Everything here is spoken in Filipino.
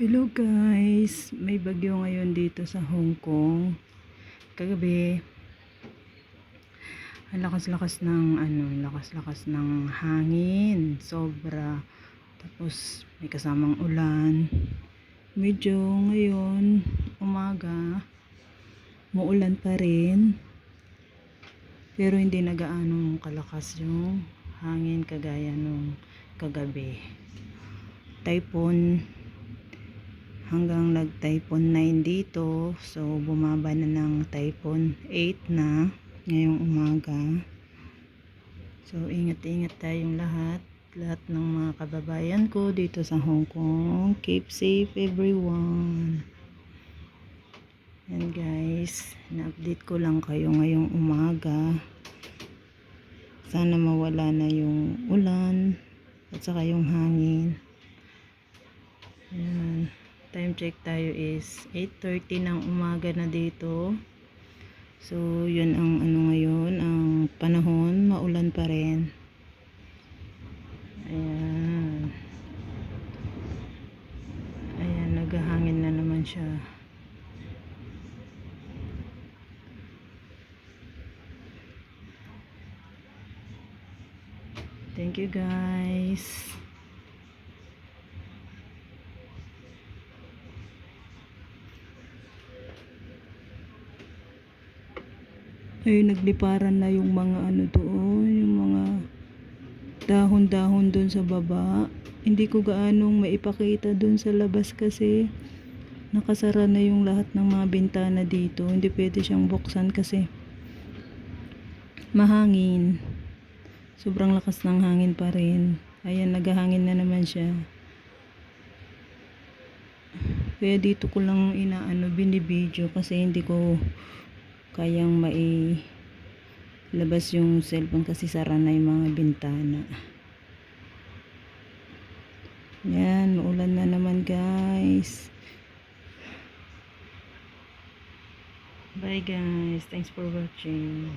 Hello guys, may bagyo ngayon dito sa Hong Kong. Kagabi, ang lakas-lakas ng ano, lakas-lakas ng hangin, sobra. Tapos may kasamang ulan. Medyo ngayon, umaga, muulan pa rin. Pero hindi na gaano kalakas yung hangin kagaya nung kagabi. Typhoon hanggang nag-typhoon 9 dito. So, bumaba na ng typhoon 8 na ngayong umaga. So, ingat-ingat tayong lahat. Lahat ng mga kababayan ko dito sa Hong Kong. Keep safe everyone. And guys, na-update ko lang kayo ngayong umaga. Sana mawala na yung ulan at saka yung hangin. Time check tayo is 8.30 ng umaga na dito. So, yun ang ano ngayon, ang panahon, maulan pa rin. Ayan. Ayan, naghahangin na naman siya. Thank you guys. Ay nagliparan na yung mga ano doon, yung mga dahon-dahon doon sa baba. Hindi ko gaanong maipakita doon sa labas kasi nakasara na yung lahat ng mga bintana dito. Hindi pwede siyang buksan kasi mahangin. Sobrang lakas ng hangin pa rin. Ayan, naghahangin na naman siya. Kaya dito ko lang inaano binibideo kasi hindi ko kayang mai labas yung cellphone kasi sara na yung mga bintana. Yan, maulan na naman guys. Bye guys. Thanks for watching.